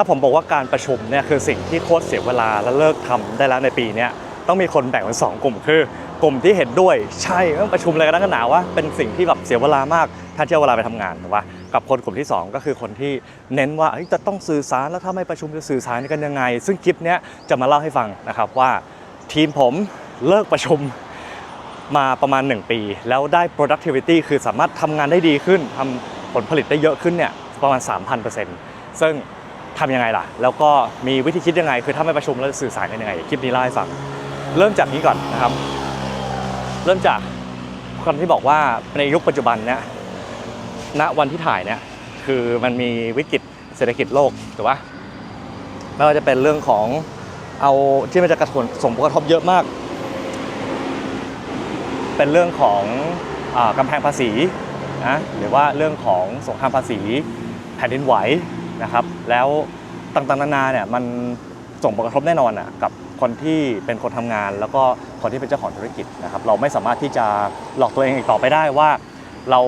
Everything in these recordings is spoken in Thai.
ถ้าผมบอกว่าการประชุมเนี่ยคือสิ่งที่โคตรเสียเวลาและเลิกทำได้แล้วในปีนี้ต้องมีคนแบ่งเป็นสองกลุ่มคือกลุ่มที่เห็นด้วยใช่ต้องประชุมอะไรกันนักกันหนาวะเป็นสิ่งที่แบบเสียเวลามากถ้านเที่ยวเวลาไปทำงานถูกปะกับคนกลุ่มที่สองก็คือคนที่เน้นว่าจะต้องสื่อสารแล้วถ้าไม่ประชุมจะสื่อสารกันยังไง ซึ่งคลิปเนี้ยจะมาเล่าให้ฟังนะครับว่าทีมผมเลิกประชุมมาประมาณ 1 ปี แล้วได้ productivity คือสามารถทำงานได้ดีขึ้นทำผลผลิตได้เยอะขึ้นเนี่ยประมาณ 3,000%ซึ่ง ทำยังไงล่ะ แล้วก็มีวิธีคิดยังไง คือถ้าไม่ประชุมแล้วจะสื่อสารกันยังไง คลิปนี้เล่าให้ฟัง เริ่มจากนี้ก่อนนะครับ เริ่มจากคนที่บอกว่าในยุคปัจจุบันเนี่ยณวันที่ถ่ายเนี่ยคือมันมีวิกฤตเศรษฐกิจโลกถูกปะไม่ว่าจะเป็นเรื่องของเอาที่มันจะกระทบส่งผลกระทบเยอะมาก เป็นเรื่องของอกำแพงภาษีนะหรือว่าเรื่องของสงครามภาษี แผ่นดินไหว นะครับ แล้วต่างๆนานาเนี่ยมันส่งผลกระทบแน่นอนอะกับคนที่เป็นคนทำงาน แล้วก็คนที่เป็นเจ้าของธุรกิจนะครับเราไม่สามารถที่จะหลอกตัวเองอีกต่อไปได้ว่าเรา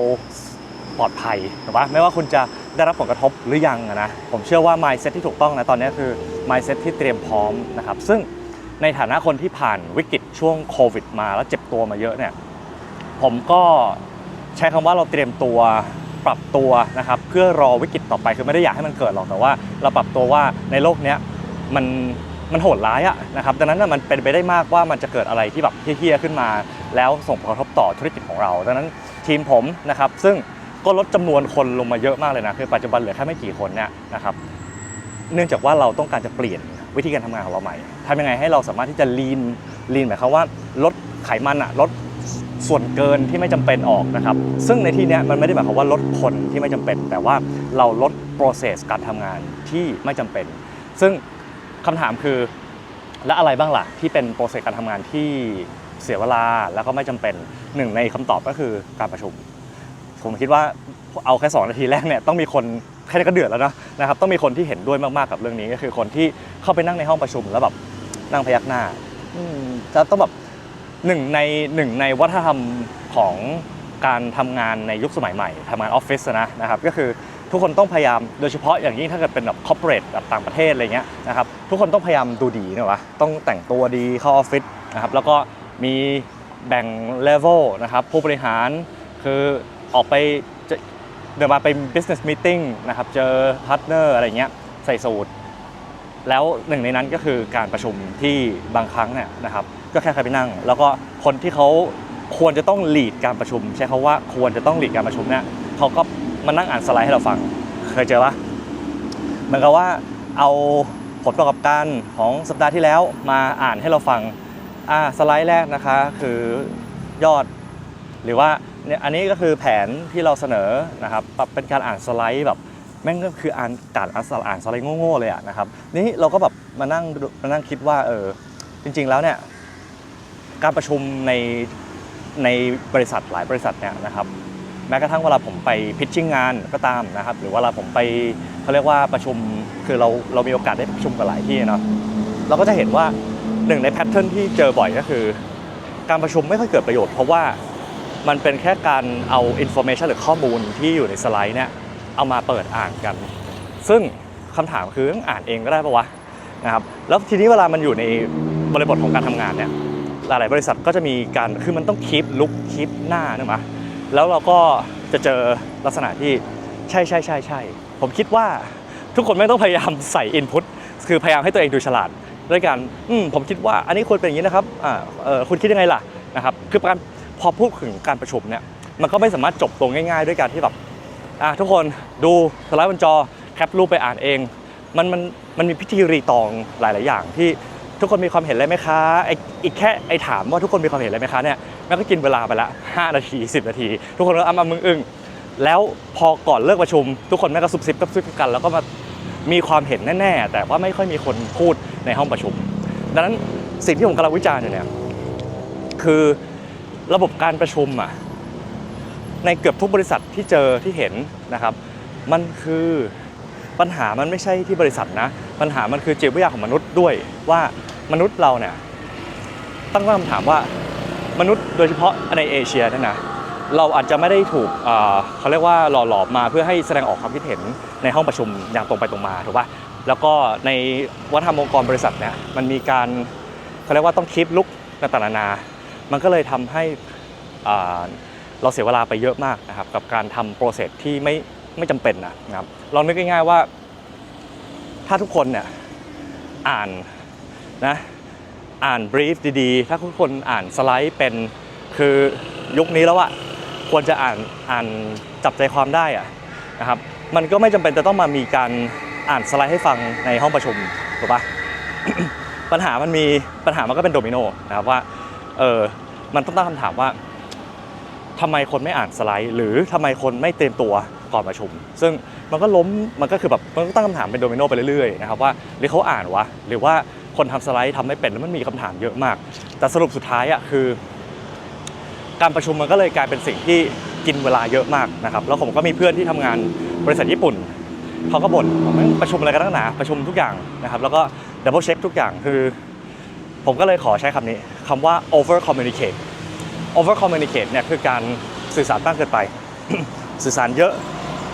ปลอดภัยถูกปะไม่ว่าคุณจะได้รับผลกระทบหรือยังนะผมเชื่อว่า mindset ที่ถูกต้องนะตอนนี้คือ mindset ที่เตรียมพร้อมนะครับซึ่งในฐานะคนที่ผ่านวิกฤตช่วงโควิดมาแล้วเจ็บตัวมาเยอะเนี่ยผมก็ใช้คำว่าเราเตรียมตัว ปรับตัวนะครับเพื่อรอวิกฤตต่อไปคือไม่ได้อยากให้มันเกิดหรอกแต่ว่า เราปรับตัวว่าในโลกเนี้ยมันมันโหดร้ายอะนะครับดังนั้นมันเป็นไปได้มากว่ามันจะเกิดอะไรที่แบบเฮี้ยๆขึ้นมา แล้วส่งผลกระทบต่อธุรกิจของเรา ดังนั้นทีมผมนะครับซึ่งก็ลดจำนวนคนลงมาเยอะมากเลยนะคือปัจจุบันเหลือแค่ไม่กี่คนเนี่ยนะครับเนื่องจากว่าเราต้องการจะเปลี่ยนวิธีการทำงานของเราใหม่ทำยังไงให้เราสามารถที่จะลีนลีนหมายความว่าลดไขมันอะลด ส่วนเกินที่ไม่จำเป็นออกนะครับ ซึ่งในที่นี้มันไม่ได้หมายความว่าลดคนที่ไม่จำเป็น แต่ว่าเราลด process การทำงานที่ไม่จำเป็น ซึ่งคำถามคือและอะไรบ้างล่ะที่เป็น process การทำงานที่เสียเวลาแล้วก็ไม่จำเป็นหนึ่งในคำตอบก็คือการประชุม ผมคิดว่าเอาแค่ 2 นาทีแรกเนี่ยต้องมีคนแค่นี้ก็เดือดแล้วนะนะครับต้องมีคนที่เห็นด้วยมากๆกับเรื่องนี้ก็คือคนที่เข้าไปนั่งในห้องประชุมแล้วแบบนั่งพยักหน้าจะต้องแบบ หนึ่งในหนึ่งในวัฒนธรรมของการทำงานในยุคสมัยใหม่ทำงานออฟฟิศนะนะครับก็คือทุกคนต้องพยายามโดยเฉพาะอย่างยิ่งถ้าเกิดเป็นแบบคอร์เปอเรทแบบต่างประเทศอะไรเงี้ยนะครับทุกคนต้องพยายามดูดีนะวะต้องแต่งตัวดีเข้าออฟฟิศนะครับแล้วก็มีแบ่งเลเวลนะครับผู้บริหารคือออกไปเดินมาเป็น business meeting นะครับเจอพาร์ทเนอร์อะไรเงี้ยใส่สูตร แล้วหนึ่งในนั้นก็คือการประชุมที่บางครั้งเนี่ยนะครับ ก็แค่ใครไปนั่ง แล้วก็คนที่เขาควรจะต้อง lead การประชุม ใช้คาว่าควรจะต้อง lead การประชุมเนี่ยเขาก็มานั่งอ่านสไลด์ให้เราฟัง เคยเจอปะเหมือนกับว่าเอาผลประกอบการของสัปดาห์ที่แล้วมาอ่านให้เราฟังอ่าสไลด์แรกนะคะ คือยอด หรือว่าเนี่ยอันนี้ก็คือแผนที่เราเสนอนะครับเป็นการอ่านสไลด์แบบแม่งก็คืออ่านการอ่านสไลด์อ่านสไลด์โง่ๆเลยอะนะครับนี่เราก็แบบมานั่งมานั่งคิดว่าเออจริง ๆ แล้วเนี่ย การประชุมในในบริษัทหลายบริษัทเนี่ยนะครับแม้กระทั่งเวลาผมไปพิชชิ่งงานก็ตามนะครับ หรือเวลาผมไปเขาเรียกว่าประชุมคือเราเรามีโอกาสได้ประชุมกับหลายที่เนาะเราก็จะเห็นว่าหนึ่งในแพทเทิร์นที่เจอบ่อยก็คือ การประชุมไม่ค่อยเกิดประโยชน์ เพราะว่ามันเป็นแค่การเอาอินโฟเมชันหรือข้อมูลที่อยู่ในสไลด์เนี่ยเอามาเปิดอ่านกัน ซึ่งคำถามคือต้องอ่านเองก็ได้ปะวะนะครับแล้วทีนี้เวลามันอยู่ในบริบทของการทำงานเนี่ย หลาย ๆ บริษัทก็จะมีการคือมันต้องคีปลุกคีปหน้านึกมะแล้วเราก็จะเจอลักษณะที่ใช่ใช่ใช่ใช่ผมคิดว่าทุกคนไม่ต้องพยายามใส่อินพุตคือพยายามให้ตัวเองดูฉลาดด้วยการอืมผมคิดว่าอันนี้ควรเป็นอย่างนี้นะครับอ่าเออคุณคิดยังไงล่ะนะครับคือการพอพูดถึงการประชุมเนี่ยมันก็ไม่สามารถจบลงง่าย ๆ ด้วยการที่แบบอะทุกคนดูสไลด์บนจอแคปรูปไปอ่านเอง มันมันมันมีพิธีรีตองหลาย ๆ อย่างที่ ทุกคนมีความเห็นอะไรไหมคะไออีกแค่ไอถามว่าทุกคนมีความเห็นอะไรไหมคะเนี่ยมันก็กินเวลาไปละ 5 นาที 10 นาที ทุกคนก็อ้ามึงอึ้งแล้วพอก่อนเลิกประชุม ทุกคนแม่งก็ซุบซิบกับซุบกัน แล้วก็มามีความเห็นแน่ๆ แต่ว่าไม่ค่อยมีคนพูดในห้องประชุม ดังนั้นสิ่งที่ผมกำลังวิจารณ์อยู่เนี่ยคือระบบการประชุมอะในเกือบทุกบริษัทที่เจอที่เห็นนะครับ มันคือปัญหามันไม่ใช่ที่บริษัทนะ ปัญหามันคือจิตวิทยาของมนุษย์ด้วยว่า มนุษย์เราเนี่ยตั้งคำถามว่ามนุษย์โดยเฉพาะในเอเชียนี่ยนะเราอาจจะไม่ได้ถูกเขาเรียกว่าหล่อหลอมมาเพื่อให้แสดงออกความคิดเห็นในห้องประชุมอย่างตรงไปตรงมาถูกป่ะแล้วก็ในวัฒนธรรมองค์กรบริษัทเนี่ยมันมีการเขาเรียกว่าต้องคีปลุกต่างๆนานามันก็เลยทำให้เราเสียเวลาไปเยอะมากนะครับกับการทำโปรเซสที่ไม่ไม่จำเป็นนะนะครับลองนึกง่ายๆว่า ถ้าทุกคนเนี่ยอ่าน นะอ่านบรีฟดีๆ ถ้าทุกคนอ่านสไลด์เป็นคือยุคนี้แล้วอะควรจะอ่านอ่านจับใจความได้อะนะครับมันก็ไม่จำเป็นจะต้องมามีการอ่านสไลด์ให้ฟังในห้องประชุมถูกปะปัญหามันมีปัญหามันก็เป็นโดมิโนนะครับว่าเออมันต้องตั้งคำถามว่าทำไมคนไม่อ่านสไลด์ หรือทำไมคนไม่เตรียมตัวก่อนประชุม ซึ่งมันก็ล้มมันก็คือแบบมันก็ตั้งคำถามเป็นโดมิโนไปเรื่อยๆนะครับว่าหรือเขาอ่านวะหรือว่า คนทำสไลด์ทำไม่เป็นแล้วมันมีคำถามเยอะมาก แต่สรุปสุดท้ายอะคือ การประชุมมันก็เลยกลายเป็นสิ่งที่กินเวลาเยอะมากนะครับแล้วผมก็มีเพื่อนที่ทำงานบริษัทญี่ปุ่นเขาก็บ่นว่าแม่งประชุมอะไรกันตั้งหนาประชุมทุกอย่างนะครับ แล้วก็ดับเบิลเช็คทุกอย่างคือ ผมก็เลยขอใช้คำนี้คำว่า over communicate over communicate เนี่ยคือการสื่อสารมากเกินไป สื่อสารเยอะ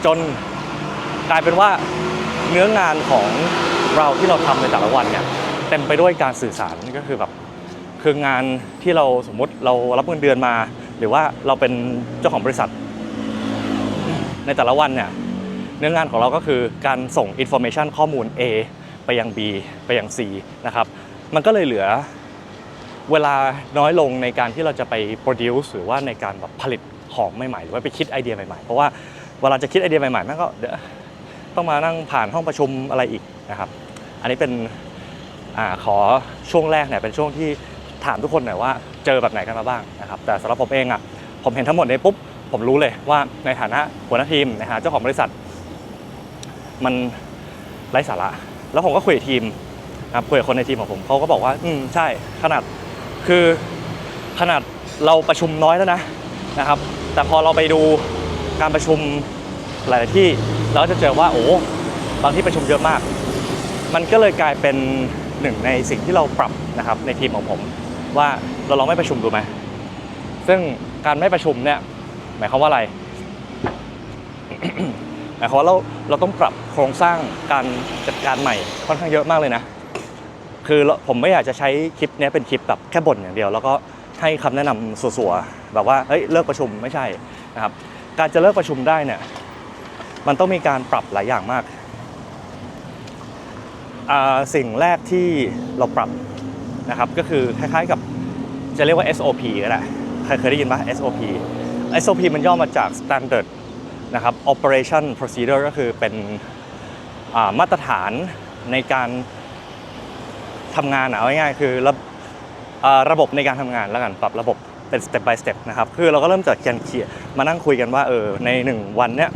จนกลายเป็นว่าเนื้องานของเราที่เราทำในแต่ละวันเนี่ย เต็มไปด้วยการสื่อสารก็คือแบบคืองานที่เราสมมติเรารับเงินเดือนมา หรือว่าเราเป็นเจ้าของบริษัท ในแต่ละวันเนี่ยเนื้องานของเราก็คือการส่ง information ข้อมูล A ไปยัง B ไปยัง C นะครับ มันก็เลยเหลือเวลาน้อยลงในการที่เราจะไป produce หรือว่าในการแบบผลิตของใหม่ๆ หรือว่าไปคิดไอเดียใหม่ๆ เพราะว่าเวลาจะคิดไอเดียใหม่ๆแม่งก็เดี๋ยวต้องมานั่งผ่านห้องประชุมอะไรอีกนะครับ อันนี้เป็น อขอช่วงแรกเนี่ยเป็นช่วงที่ถามทุกคนหน่อยว่าเจอแบบไหนกันมาบ้างนะครับแต่สำหรับผมเองอะผมเห็นทั้งหมดในปุ๊บผมรู้เลยว่าในฐานะหัวหน้าทีมนะฮะเจ้าของบริษัท มันไร้สาระ แล้วผมก็คุยกับทีมนะครับคุยกับคนในทีมของผมเขาก็บอกว่า อืมใช่ขนาดคือขนาดเราประชุมน้อยแล้วนะนะครับ แต่พอเราไปดูการประชุมหลายที่เราจะเจอว่าโอ้บางที่ประชุมเยอะมาก มันก็เลยกลายเป็น หนึ่งในสิ่งที่เราปรับนะครับในทีมของผม ว่าเราลองไม่ประชุมดูไหมซึ่งการไม่ประชุมเนี่ยหมายความว่าอะไรหมายความว่าเราเราต้องปรับโครงสร้างการจัดการใหม่ค่อนข้างเยอะมากเลยนะ คือผมไม่อยากจะใช้คลิปนี้เป็นคลิปแบบแค่บ่นอย่างเดียว แล้วก็ให้คำแนะนำสัวๆแบบว่าเฮ้ยเลิกประชุมไม่ใช่นะครับ การจะเลิกประชุมได้เนี่ยมันต้องมีการปรับหลายอย่างมาก สิ่งแรกที่เราปรับนะครับก็คือคล้ายๆกับจะเรียกว่า SOP ก็ได้ใครเคยได้ยินปะ SOP SOP มันย่อมาจาก Standard นะครับ Operation Procedure ก็คือเป็นมาตรฐานในการทำงานอะเอาง่ายๆคือระอ่าระบบในการทำงานแล้วกันปรับระบบเป็น step by step นะครับคือเราก็เริ่มจากการเขียนมานั่งคุยกันว่าเออในหนึ่งวันเนี้ย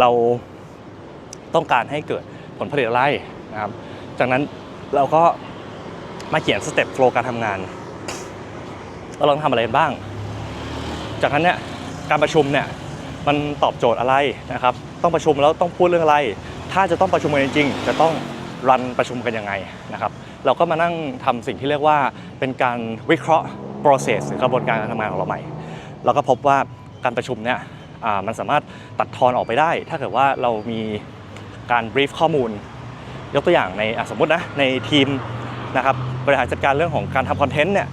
เราต้องการให้เกิดผลผลิตอะไรนะครับ จากนั้นเราก็มาเขียนสเต็ปโฟล์การทำงานเราต้องทำอะไรบ้าง จากนั้นเนี่ยการประชุมเนี่ยมันตอบโจทย์อะไรนะครับ ต้องประชุมแล้วต้องพูดเรื่องอะไร ถ้าจะต้องประชุมกันจริงจะต้องรันประชุมกันยังไงนะครับ เราก็มานั่งทำสิ่งที่เรียกว่าเป็นการวิเคราะห์ process หรือกระบวนการการทำงานของเราใหม่ เราก็พบว่าการประชุมเนี่ยมันสามารถตัดทอนออกไปได้ ถ้าเกิดว่าเรามีการ brief ข้อมูล ยกตัวอย่างในสมมตินะในทีมนะครับบริหารจัดการเรื่องของการทำคอนเทนต์เนี่ย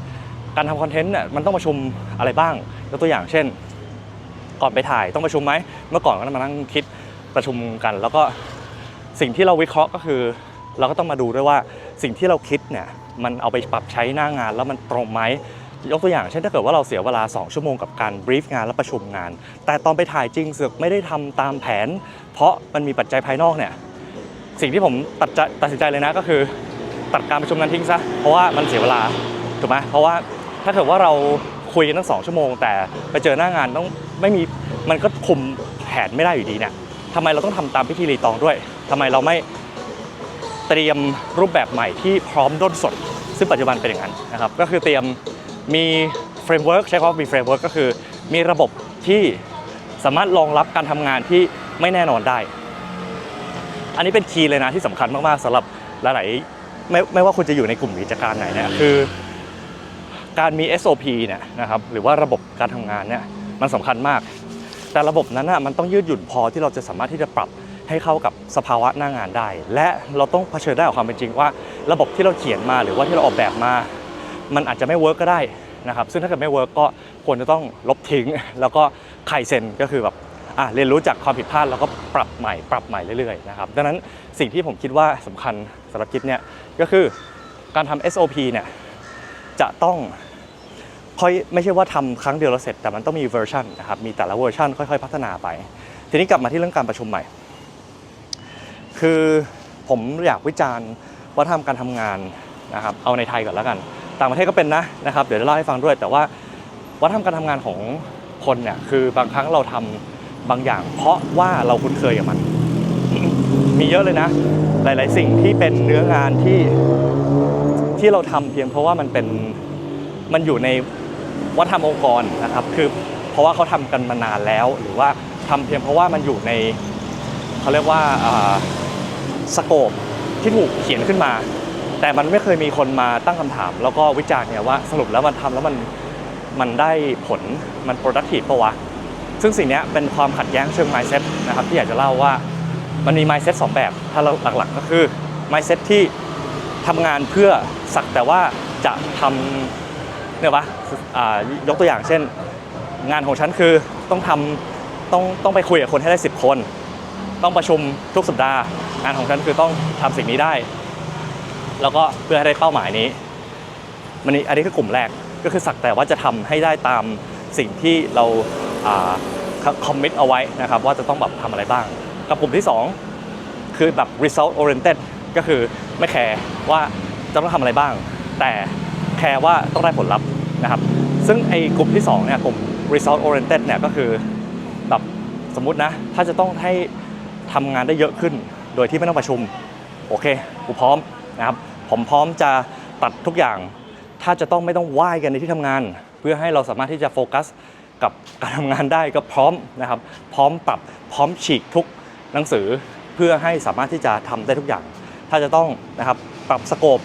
การทำคอนเทนต์เนี่ยมันต้องประชุมอะไรบ้าง ยกตัวอย่างเช่น ก่อนไปถ่ายต้องประชุมไหมเมื่อก่อนก็มานั่งคิดประชุมกัน แล้วก็สิ่งที่เราวิเคราะห์ก็คือ เราก็ต้องมาดูด้วยว่าสิ่งที่เราคิดเนี่ยมันเอาไปปรับใช้หน้างานแล้วมันตรงไหมยกตัวอย่างเช่นถ้าเกิดว่าเราเสียเวลา 2 ชั่วโมงกับการบรีฟงานและประชุมงาน แต่ตอนไปถ่ายจริงเสือกไม่ได้ทำตามแผน เพราะมันมีปัจจัยภายนอกเนี่ย สิ่งที่ผมตัดใจตัดสินใจเลยนะก็คือ ตัดการประชุมนั้นทิ้งซะเพราะว่ามันเสียเวลาถูกไหมเพราะว่าถ้าเกิดว่าเราคุยกันตั้งสองชั่วโมง แต่ไปเจอหน้างานต้องไม่มีมันก็คุมแผนไม่ได้อยู่ดีเนี่ยทำไมเราต้องทำตามพิธีรีตองด้วยทำไมเราไม่เตรียมรูปแบบใหม่ที่พร้อมด้นสด ซึ่งปัจจุบันเป็นอย่างนั้นนะครับก็คือเตรียมมีเฟรมเวิร์กใช้คำว่ามีเฟรมเวิร์กก็คือ มีระบบที่สามารถรองรับการทำงานที่ไม่แน่นอนได้ อันนี้เป็นคีย์เลยนะที่สำคัญมากๆสำหรับหลายๆไม่ไม่ว่าคุณจะอยู่ในกลุ่มกิจการไหนเนี่ยคือการมี SOP เนี่ยนะครับหรือว่าระบบการทำงานเนี่ยมันสำคัญมาก แต่ระบบนั้นน่ะมันต้องยืดหยุ่นพอที่เราจะสามารถที่จะปรับให้เข้ากับสภาวะหน้างานได้ และเราต้องเผชิญได้กับความเป็นจริงว่า ระบบที่เราเขียนมาหรือว่าที่เราออกแบบมา มันอาจจะไม่เวิร์กก็ได้นะครับซึ่งถ้าเกิดไม่เวิร์กก็ควรจะต้องลบทิ้ง แล้วก็ไคเซนก็คือแบบ เรียนรู้จากความผิดพลาดแล้วก็ปรับใหม่ปรับใหม่เรื่อยๆนะครับดังนั้นสิ่งที่ผมคิดว่าสำคัญสำหรับกิฟเนี่ยก็คือการทำ SOP เนี่ยจะต้องค่อยไม่ใช่ว่าทำครั้งเดียวแล้วเสร็จแต่มันต้องมีเวอร์ชันนะครับมีแต่ละเวอร์ชันค่อย ๆ พัฒนาไป ทีนี้กลับมาที่เรื่องการประชุมใหม่ คือผมอยากวิจารณ์วัฒนธรรมการทำงานนะครับเอาในไทยก่อนแล้วกัน ต่างประเทศก็เป็นนะนะครับเดี๋ยวจะเล่าให้ฟังด้วย แต่ว่าวัฒนธรรมการทำงานของคนเนี่ยคือบางครั้งเราทำ บางอย่าง เพราะว่าเราคุ้นเคยกับมัน มีเยอะเลยนะ หลาย ๆ สิ่งที่เป็นเนื้องานที่ที่เราทำเพียงเพราะว่ามันเป็นมันอยู่ในวัฒนธรรมองค์กรนะครับ คือเพราะว่าเขาทำกันมานานแล้ว หรือว่าทำเพียงเพราะว่ามันอยู่ในเขาเรียกว่าสโคปที่ถูกเขียนขึ้นมา แต่มันไม่เคยมีคนมาตั้งคำถาม แล้วก็วิจารณ์เนี่ยว่าสรุปแล้วมันทำแล้วมันมันได้ผลมัน productive ปะวะ ซึ่งสิ่งนี้เป็นความขัดแย้งเชิง mindset นะครับที่อยากจะเล่าว่ามันมี mindset สองแบบ ถ้าเราหลักๆก็คือ mindset ที่ทำงานเพื่อสักแต่ว่าจะทำเนี่ยปะยกตัวอย่างเช่น งานของฉันคือต้องทำต้องต้องไปคุยกับคนให้ได้ 10 คน ต้องประชุมทุกสัปดาห์ งานของฉันคือต้องทำสิ่งนี้ได้ แล้วก็เพื่อให้ได้เป้าหมายนี้ มันนี้อันนี้คือกลุ่มแรกก็คือสักแต่ว่าจะทำให้ได้ตาม สิ่งที่เราคอมมิตเอาไว้นะครับว่าจะต้องแบบทำอะไรบ้าง กับกลุ่มที่ 2 คือแบบ result oriented ก็คือไม่แคร์ว่าจะต้องทำอะไรบ้าง แต่แคร์ว่าต้องได้ผลลัพธ์นะครับ ซึ่งไอ้กลุ่มที่2เนี่ยกลุ่ม result oriented เนี่ยก็คือแบบสมมตินะ ถ้าจะต้องให้ทำงานได้เยอะขึ้น โดยที่ไม่ต้องประชุม โอเคกูพร้อมนะครับ ผมพร้อมจะตัดทุกอย่าง ถ้าจะต้องไม่ต้องไหว้กันในที่ทำงาน พื่อให้เราสามารถที่จะโฟกัสกับการทำงานได้ก็พร้อมนะครับ พร้อมปรับพร้อมฉีกทุกหนังสือเพื่อให้สามารถที่จะทำได้ทุกอย่าง ถ้าจะต้องนะครับปรับสโคป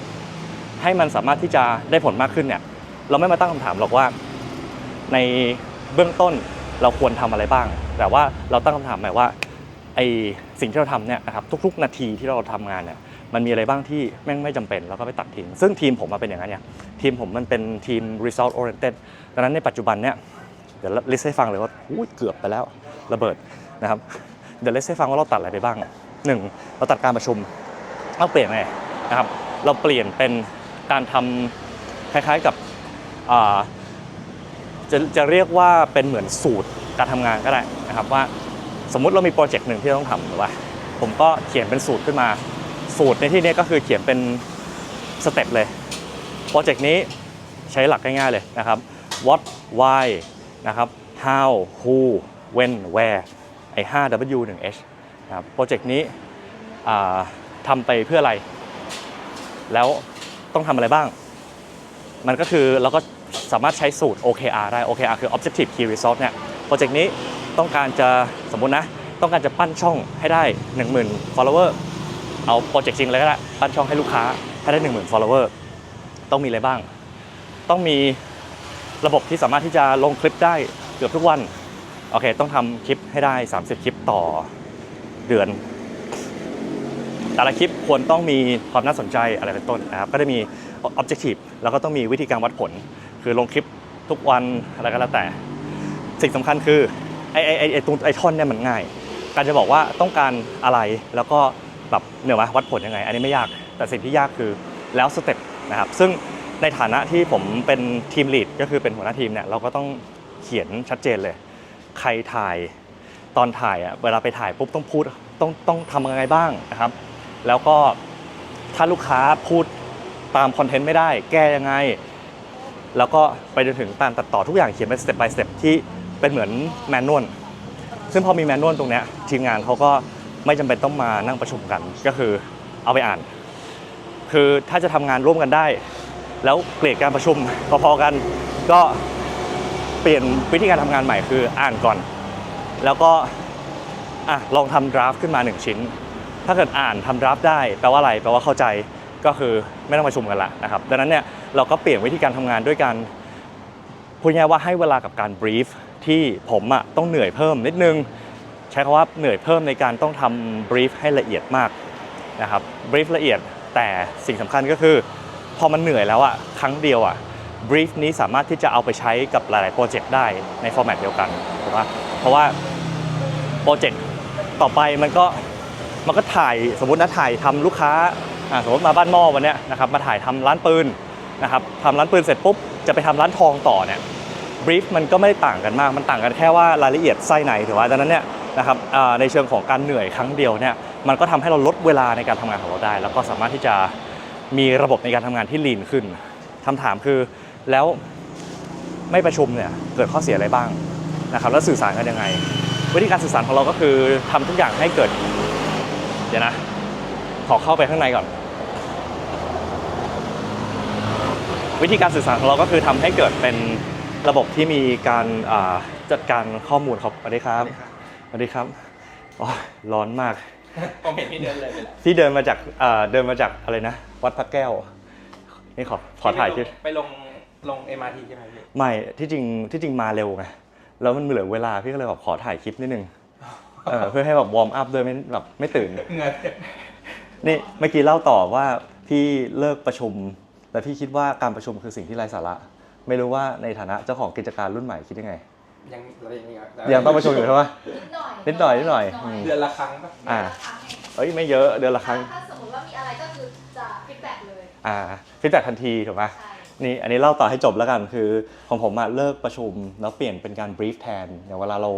ให้มันสามารถที่จะได้ผลมากขึ้นเนี่ยเราไม่มาตั้งคำถามหรอกว่า ในเบื้องต้นเราควรทำอะไรบ้าง แต่ว่าเราตั้งคำถามหมายว่าไอสิ่งที่เราทำเนี่ยนะครับทุก ๆ นาทีที่เราทำงานเนี่ย มันมีอะไรบ้างที่แม่งไม่จำเป็นแล้วก็ไปตัดทิ้งซึ่งทีมผมมาเป็นอย่างนั้นเนี่ยทีมผมมันเป็นทีม result oriented ดังนั้นในปัจจุบันเนี่ยเดี๋ยวลิสต์ให้ฟังเลยว่าอุ๊ยเกือบไปแล้วระเบิดนะครับเดี๋ยวลิสต์ให้ฟังว่าเราตัดอะไรไปบ้างหนึ่งเราตัดการประชุมเราเปลี่ยนไงนะครับเราเปลี่ยนเป็นการทำคล้ายๆกับจะจะเรียกว่าเป็นเหมือนสูตรการทำงานก็ได้นะครับว่าสมมุติเรามีโปรเจกต์หนึ่งที่ต้องทำหรือว่าผมก็เขียนเป็นสูตรขึ้นมา สูตรในที่นี้ก็คือเขียนเป็นสเต็ปเลยโปรเจกต์นี้ใช้หลักง่ายๆเลยนะครับ what why นะครับ how who when where ไอ้ 5 W 1 H นะครับโปรเจกต์นี้ทำไปเพื่ออะไร แล้วต้องทำอะไรบ้าง มันก็คือเราก็สามารถใช้สูตร OKR ได้ OKR คือ Objective Key Result เนี่ยโปรเจกต์นี้ต้องการจะสมมุตินะ ต้องการจะปั้นช่องให้ได้ 10,000 follower เอาโปรเจกต์จริงเลยก็ได้ปั้นช่องให้ลูกค้าให้ได้10,000 follower ต้องมีอะไรบ้าง ต้องมีระบบที่สามารถที่จะลงคลิปได้เกือบทุกวัน โอเค ต้องทำคลิปให้ได้ 30 คลิปต่อเดือน แต่ละคลิปควรต้องมีความน่าสนใจอะไรเป็นต้นนะครับ ก็ได้มี objective แล้วก็ต้องมีวิธีการวัดผล คือลงคลิปทุกวันอะไรก็แล้วแต่ สิ่งสำคัญคือไอไอไอไอตรงไอท่อนเนี่ยมันง่าย การจะบอกว่าต้องการอะไรแล้วก็ แบบเหนือวะวัดผลยังไง อันนี้ไม่ยากแต่สิ่งที่ยากคือแล้วสเต็ปนะครับซึ่งในฐานะที่ผมเป็นทีมลีดก็คือเป็นหัวหน้าทีมเนี่ยเราก็ต้องเขียนชัดเจนเลย ใครถ่ายตอนถ่ายอะเวลาไปถ่ายปุ๊บต้องพูดต้องต้องทำยังไงบ้างนะครับ แล้วก็ถ้าลูกค้าพูดตามคอนเทนต์ไม่ได้ แก้ยังไง แล้วก็ไปจนถึงการตัดต่อทุกอย่างเขียนเป็นสเต็ป by สเต็ปที่เป็นเหมือนแมนนวลซึ่งพอมีแมนนวลตรงเนี้ยทีมงานเขาก็ ไม่จำเป็นต้องมานั่งประชุมกันก็คือเอาไปอ่าน คือถ้าจะทำงานร่วมกันได้ แล้วเกรดการประชุมพอๆกันก็เปลี่ยนวิธีการทำงานใหม่คืออ่านก่อน แล้วก็อะลองทำดราฟต์ขึ้นมาหนึ่งชิ้น ถ้าเกิดอ่านทำดราฟต์ได้แปลว่าอะไรแปลว่าเข้าใจก็คือไม่ต้องประชุมกันละนะครับดังนั้นเนี่ยเราก็เปลี่ยนวิธีการทำงานด้วยการพูดง่ายว่าให้เวลากับการบรีฟที่ผมอะต้องเหนื่อยเพิ่มนิดนึง ใช้คำว่าเหนื่อยเพิ่มในการต้องทำบรีฟให้ละเอียดมากนะครับบรีฟละเอียดแต่สิ่งสำคัญก็คือ พอมันเหนื่อยแล้วอะครั้งเดียวอะบรีฟนี้สามารถที่จะเอาไปใช้กับหลาย ๆ โปรเจกต์ได้ในฟอร์แมตเดียวกันถูกปะเพราะว่าโปรเจกต์ต่อไปมันก็มันก็ถ่ายสมมตินะถ่ายทำลูกค้าสมมติมาบ้านหม้อวันนี้นะครับมาถ่ายทำร้านปืนนะครับทำร้านปืนเสร็จปุ๊บจะไปทำร้านทองต่อเนี่ยบรีฟมันก็ไม่ได้ต่างกันมากมันต่างกันแค่ว่ารายละเอียดไส้ในถือว่าดังนั้นเนี่ย นะครับในเชิงของการเหนื่อยครั้งเดียวเนี่ยมันก็ทำให้เราลดเวลาในการทำงานของเราได้ แล้วก็สามารถที่จะมีระบบในการทำงานที่ลีนขึ้นคำถามคือแล้วไม่ประชุมเนี่ยเกิดข้อเสียอะไรบ้างนะครับแล้วสื่อสารกันยังไง วิธีการสื่อสารของเราก็คือทำทุกอย่างให้เกิดเดี๋ยวนะขอเข้าไปข้างในก่อน วิธีการสื่อสารของเราก็คือทำให้เกิดเป็นระบบที่มีการจัดการข้อมูลครับสวัสดีครับ สวัสดีครับโอ้ยร้อนมาก ผมเห็นพี่เดินเลยไปแล้วพี่เดินมาจากเอ่อเดินมาจากอะไรนะ วัดพระแก้ว นี่ขอขอถ่ายคลิปไปลงลง MRT ใช่ไหมพี่ไม่ที่จริงที่จริงมาเร็วไงแล้วมันเหลือเวลาพี่ก็เลยแบบขอถ่ายคลิปนิดนึงเออเพื่อให้แบบวอร์มอัพด้วยไม่แบบไม่ตื่นเงินนี่เมื่อกี้เล่าต่อว่าพี่เลิกประชุมแล้วพี่คิดว่าการประชุมคือสิ่งที่ไร้สาระ ไม่รู้ว่าในฐานะเจ้าของกิจการรุ่นใหม่คิดยังไง ยังอะไรอย่างเงี้ยยังต้องประชุมอยู่ใช่ปะนิดหน่อยนิดหน่อยนิดหน่อยอืม เดือนละครั้งปะอ่าเดือนละครั้งเองเอ้ยไม่เยอะเดือนละครั้ง ถ้าสมมติว่ามีอะไรก็คือจะฟีดแบ็กเลยอ่าฟีดแบ็ทันทีถูกไหมใช่นี่อันนี้เล่าต่อให้จบแล้วกันคือของผมอะเลิกประชุมแล้วเปลี่ยนเป็นการบรีฟแทนอย่างเวลาเรา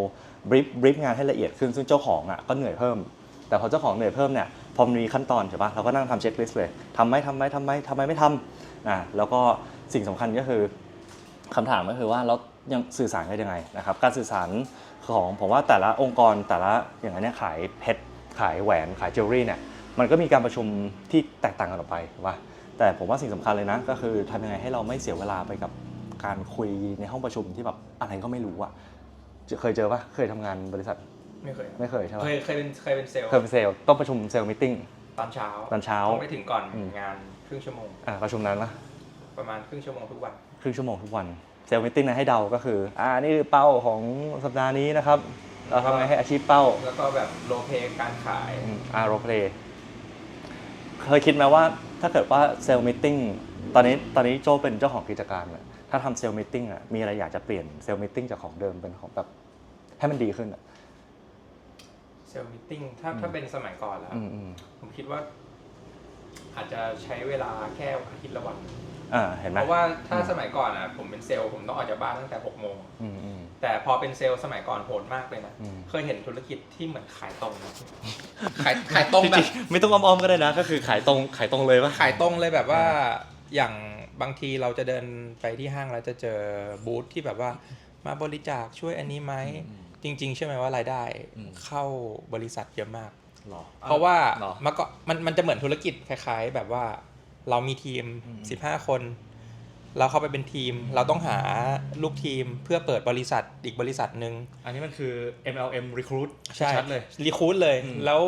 บรีฟบรีฟงานให้ละเอียดขึ้นซึ่งเจ้าของอะก็เหนื่อยเพิ่ม แต่พอเจ้าของเหนื่อยเพิ่มเนี่ยพอมันมีขั้นตอนใช่ปะเราก็นั่งทำเช็คลิสต์เลยทำไหมทำไหมทำไหมทำไมไม่ทำอ่าแล้วก็สิ่งสำคัญก็คือคำถามก็คือว่าเรา ยังสื่อสารกันยังไงนะครับ การสื่อสารของผมว่าแต่ละองค์กรแต่ละอย่างไรเนี่ยขายเพชรขายแหวนขายจิวเวลรี่เนี่ยมันก็มีการประชุมที่แตกต่างกันออกไปถูกปะแต่ผมว่าสิ่งสำคัญเลยนะ ก็คือทำยังไงให้เราไม่เสียเวลาไปกับการคุยในห้องประชุมที่แบบอะไรก็ไม่รู้อะเคยเจอปะเคยทำงานบริษัทไม่เคยไม่เคยใช่ปะเคยเคยเป็นเคยเป็นเซลล์เคยเป็นเซลล์ต้องประชุมเซลล์มิทติ้งตอนเช้าตอนเช้าต้องไปถึงก่อนอืมงานครึ่งชั่วโมงอ่าประชุมนั้นปะประมาณครึ่งชั่วโมงทุกวัน ครึ่งชั่วโมงทุกวันเซลล์มิทติ้งนะให้เดาก็คือ อ่า นี่คือเป้าของสัปดาห์นี้นะครับ เราทำไงให้อาชีพเป้า แล้วก็แบบโลเพการขายอ่าโรเพลย์เคยคิดไหมว่าถ้าเกิดว่าเซลล์มิทติ้งตอนนี้ตอนนี้โจเป็นเจ้าของกิจการอะถ้าทำเซลล์มิทติ้งอะมีอะไรอยากจะเปลี่ยนเซลล์มิทติ้งจากของเดิมเป็นของแบบให้มันดีขึ้นอะเซลล์มิทติ้งถ้าถ้าเป็นสมัยก่อนแล้วอืมอืมผมคิดว่า อาจจะใช้เวลาแค่อาทิตย์ละวัน อ่าเห็นไหมเพราะว่าถ้าอืมสมัยก่อนอะผมเป็นเซลล์ผมต้องออกจากบ้านตั้งแต่หกโมงอืมอืม แต่พอเป็นเซลล์สมัยก่อนโหดมากเลยนะอืม เคยเห็นธุรกิจที่เหมือนขายตรงนะขายขายตรงแบบไม่ต้องอ้อมๆก็ได้นะ ก็คือขายตรงขายตรงเลยปะ ขายตรงเลยแบบว่าอย่างบางทีเราจะเดินไปที่ห้างแล้วจะเจอบูธที่แบบว่ามาบริจาคช่วยอันนี้ไหมจริง ๆ ใช่อไหมว่ารายได้เข้าบริษัทเยอะมาก หรอ เพราะว่าหรอ มันก็มันมันจะเหมือนธุรกิจคล้าย ๆ แบบว่า เรามีทีมอืม15 คน เราเข้าไปเป็นทีม เราต้องหาลูกทีมเพื่อเปิดบริษัทอีกบริษัทหนึ่งอันนี้มันคือ MLM recruit ใช่ชัดเลยรีคูดเลยอืมแล้ว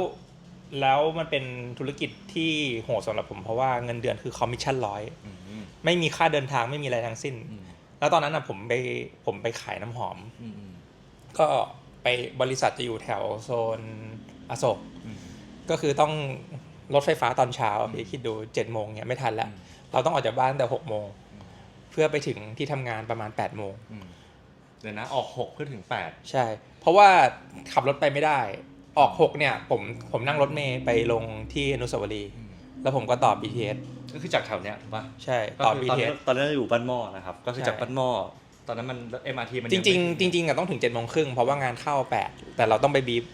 แล้วมันเป็นธุรกิจที่โหดสำหรับผมเพราะว่าเงินเดือนคือคอมมิชชั่นร้อยอืมอืมไม่มีค่าเดินทางไม่มีอะไรทั้งสิ้นอืมแล้วตอนนั้นนะผมไปผมไปขายน้ำหอมอืมอืมก็ไปบริษัทจะอยู่แถวโซนอโศกอืมก็คือต้อง รถไฟฟ้าตอนเช้าพี่คิดดูเจ็ดโมงเนี่ยไม่ทันแล้วอืมเราต้องออกจากบ้านตั้งแต่หกโมงเพื่อไปถึงที่ทำงานประมาณ8ปดโมงอืมเดี๋ยวนะออกหกเพื่อถึงแปดใช่ เพราะว่าขับรถไปไม่ได้ ออกหกเนี่ย ผมผมนั่งรถเมย์ไปลงที่อนุสาวรีย์แล้วผมก็ต่อ BTS ก็คือจากแถวเนี้ยถูกปะใช่ก็ต่อคือตอนนั้น BTS ตอนนั้นเราอยู่บ้านหม้อนะครับก็คือใช่จากบ้านหม้อตอนนั้นมัน MRT มันจยัริงไม่ๆจริงๆอะต้องถึง7จ็ดโมงครึ่งเพราะว่างานเข้า8แต่เราต้องไปบีบ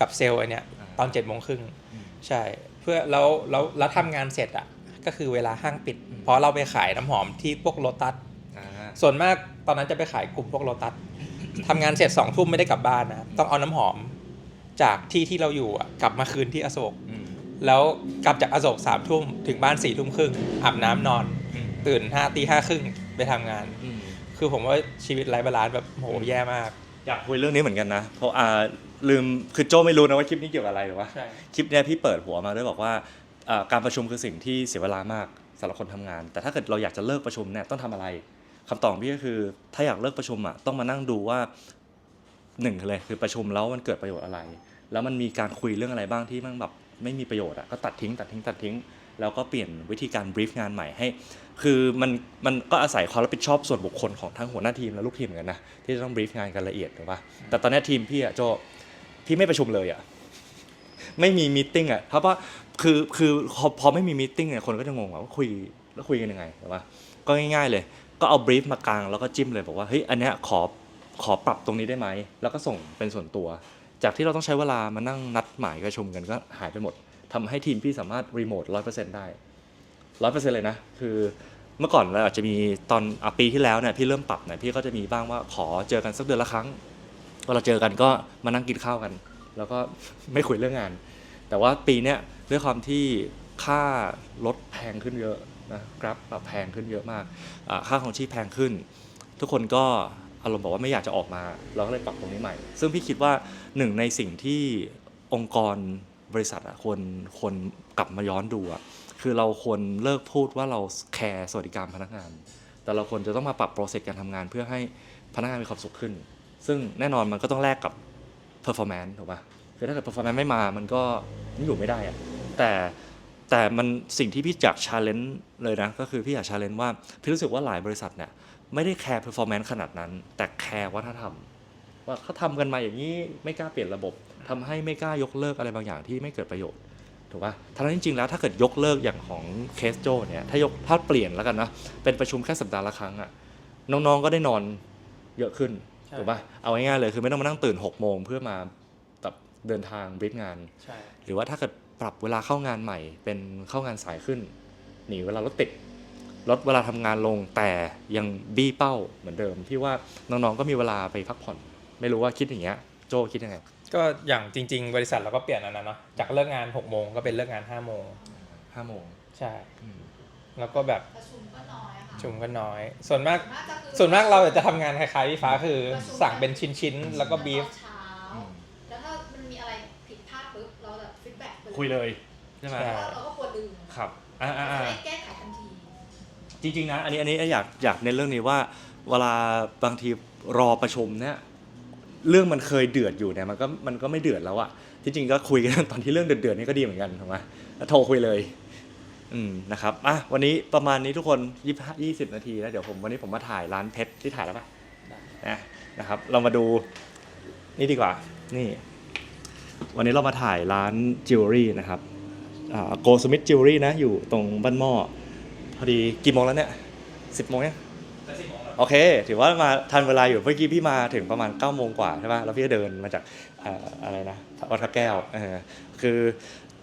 กับเซลล์ไอเนี่ยอ่าตอน7จ็ดโมงครึ่งอืมใช่ เพื่อแล้วแล้วแล้วทำงานเสร็จอะก็คือเวลาห้างปิดเพราะเราไปขายน้ำหอมที่พวกโลตัสอ่าส่วนมากตอนนั้นจะไปขายกลุ่มพวกโลตัสทำงานเสร็จสองทุ่มไม่ได้กลับบ้านนะต้องเอาน้ำหอมจากที่ที่เราอยู่อะกลับมาคืนที่อโศกอืมแล้วกลับจากอโศกสามทุ่มถึงบ้านสี่ทุ่มครึ่งอาบน้ำนอนอืมตื่นห้าตีห้าครึ่งไปทำงานอืมคือผมว่าชีวิตไร้บาลานซ์แบบโหแย่มาก อยากคุยเรื่องนี้เหมือนกันนะ เพราะอ่า ลืมคือโจไม่รู้นะว่าคลิปนี้เกี่ยวกับอะไรหรือว่าใช่ คลิปเนี้ยพี่เปิดหัวมาด้วยบอกว่าอ่าการประชุมคือสิ่งที่เสียเวลามากสำหรับคนทำงาน แต่ถ้าเกิดเราอยากจะเลิกประชุมเนี่ยต้องทำอะไรคำตอบของพี่ก็คือ ถ้าอยากเลิกประชุมอะต้องมานั่งดูว่าหนึ่งเลยคือประชุมแล้วมันเกิดประโยชน์อะไร แล้วมันมีการคุยเรื่องอะไรบ้างที่มันแบบไม่มีประโยชน์อะก็ตัดทิ้งตัดทิ้งตัดทิ้ง แล้วก็เปลี่ยนวิธีการบรีฟงานใหม่ให้ คือมันมันก็อาศัยความรับผิดชอบส่วนบุคคลของทั้งหัวหน้าทีมและลูกทีมเหมือนกันนะที่จะต้องบรีฟงานกันละเอียดถูกปะแต่ตอนนี้ทีมพี่อะโจ พี่ไม่ประชุมเลยอะไม่มีมีติ้งอะเพราะว่าคือคือพอพอไม่มีมีติ้งเนี่ยคนก็จะงงว่าคุยแล้วคุยกันยังไงถูกปะก็ง่ายๆเลย ก็เอาบรีฟมากลางแล้วก็จิ้มเลยบอกว่าเฮ้ยอันเนี้ยขอขอปรับตรงนี้ได้ไหมแล้วก็ส่งเป็นส่วนตัว จากที่เราต้องใช้เวลามานั่งนัดหมายประชุมกันก็หายไปหมดทำให้ทีมพี่สามารถรีโมทร้อยเปอร์เซ็นต์ได้ร้อยเปอร์เซ็นต์เลยนะ คือเมื่อก่อนเราอาจจะมีตอนอปีที่แล้วเนี่ยพี่เริ่มปรับเนี่ยพี่ก็จะมีบ้างว่าขอเจอกันสักเดือนละครั้ง เวลาเจอกันก็มานั่งกินข้าวกัน แล้วก็ไม่คุยเรื่องงาน แต่ว่าปีเนี้ยด้วยความที่ค่ารถแพงขึ้นเยอะนะกราฟแบบแพงขึ้นเยอะมากค่าของชีพแพงขึ้น ทุกคนก็อารมณ์บอกว่าไม่อยากจะออกมา เราก็เลยปรับตรงนี้ใหม่ ซึ่งพี่คิดว่าหนึ่งในสิ่งที่องค์กรบริษัทอะควรควรกลับมาย้อนดูอะคือเราควรเลิกพูดว่าเราแคร์สวัสดิการพนักงาน แต่เราควรจะต้องมาปรับโปรเซสการทำงานเพื่อให้พนักงานมีความสุขขึ้น ซึ่งแน่นอนมันก็ต้องแลกกับ performance ถูกปะคือถ้าเกิด performance ไม่มามันก็อยู่ไม่ได้อะแต่แต่มันสิ่งที่พี่อยาก challenge เลยนะ ก็คือพี่อยาก challenge ว่า พี่รู้สึกว่าหลายบริษัทเนี่ยไม่ได้แคร์ performance ขนาดนั้น แต่แคร์วัฒนธรรมว่าเขาทำกันมาอย่างนี้ไม่กล้าเปลี่ยนระบบทำให้ไม่กล้ายกเลิกอะไรบางอย่างที่ไม่เกิดประโยชน์ถูกป่ะทั้งนั้นจริงๆแล้วถ้าเกิดยกเลิกอย่างของเคสโจเนี่ยถ้ายกถ้าเปลี่ยนแล้วกันนะเป็นประชุมแค่สัปดาห์ละครั้งอะน้องๆก็ได้นอนเยอะขึ้น ถูกป่ะเอาง่ายๆเลยคือไม่ต้องมานั่งตื่น6กโมงเพื่อมาแบบเดินทางบริฟงานใช่หรือว่าถ้าเกิดปรับเวลาเข้างานใหม่ เป็นเข้างานสายขึ้น หนีเวลารถติดลดเวลาทำงานลงแต่ยังบี้เป้าเหมือนเดิม ที่ว่าน้องๆก็มีเวลาไปพักผ่อน ไม่รู้ว่าคิดอย่างเงี้ยโจคิดยังไงก็อย่างจริง ๆ บริษัทเราก็เปลี่ยนอันนั้นเนาะจากเลิกงาน6กโมงก็เป็นเลิกงาน5้าโมงห้าโมงใช่แล้วก็แบบประชุม ก็น้อยอะค่ะชุมก็น้อย ส่วนมากส่วนมากจะคือส่วนมากเราจะทำงานคล้ายๆพี่ฟ้าคือประชุมสั่งเป็นชิ้นๆแล้วก็บีฟตอนเช้าแล้วถ้ามันมีอะไรผิดพลาดปุ๊บเราแบบฟีดแบ็กไปคุยเลยใช่ไหมใช่ เราก็ควรลืมครับอ่าจะอ่า ได้แก้ไขทันทีจริงๆนะอันนี้อันนี้อยากอยากในนเรื่องนี้ว่า เวลาบางทีรอประชุมเนี่ยเรื่องมันเคยเดือดอยู่เนี่ยมันก็มันก็ไม่เดือดแล้วอะที่จริงก็คุยกัน ตอนที่เรื่องเดือดๆนี่ก็ดีเหมือนกันถูกไหมแล้วโทรคุยเลย อืมนะครับอะวันนี้ประมาณนี้ทุกคนยี่สิบยี่สิบนาทีแล้วเดี๋ยวผมวันนี้ผมมาถ่ายร้านเพชรที่ถ่ายแล้วปะนะนะครับ เรามาดูนี่ดีกว่า นี่ วันนี้เรามาถ่ายร้านจิวเวลรี่นะครับโกสมิธจิวเวลรี่นะอยู่ตรงบ้านหม้อพอดีกี่โมงแล้วเนี่ยสิบโมงเนี่ยโอเค ถือว่ามาทันเวลาอยู่เมื่อกี้พี่มาถึงประมาณ9ก้าโมงกว่าใช่ป่ะแล้วพี่ก็เดินมาจากเอ่ออะไรนะวัดพระแก้วเออคือ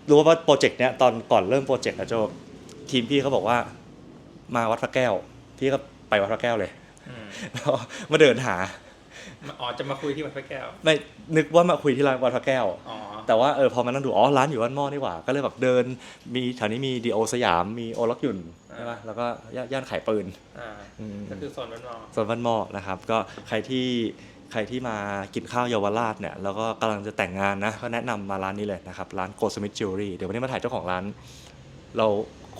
รู้ว่าโปรเจกต์เนี้ยตอนก่อนเริ่มโปรเจกต์นะโจทีมพี่เขาบอกว่า มาวัดพระแก้ว พี่ก็ไปวัดพระแก้วเลยอืมแล้วมาเดินหาอ๋อจะมาคุยที่วัดพระแก้วไม่นึกว่ามาคุยที่ร้านวัดพระแก้วอ๋อแต่ว่าเออพอมานั่งดูอ๋อร้านอยู่วัดหม้อนี่หว่า ก็เลยแบบเดินมีแถวนี้มีดีโอสยามมีโอล็อกยุนใช่ป่ะแล้วก็ย่านย่านขายปืนอ่าอืมก็คือโซนบ้านนอกส่วนบ้านหม้อนะครับ ก็ใครที่ ใครที่มากินข้าวเยาวราชเนี่ยแล้วก็กำลังจะแต่งงานนะก็แนะนำมาร้านนี้เลยนะครับ ร้านโกสมิธจิวเวลรี่เดี๋ยววันนี้มาถ่ายเจ้าของร้าน เรา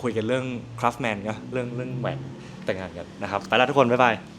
คุยกันเรื่องคราฟแมนเนะเรื่องเรื่องแหวนแต่งงานกันนะครับ ไปแล้วทุกคน บ๊ายบาย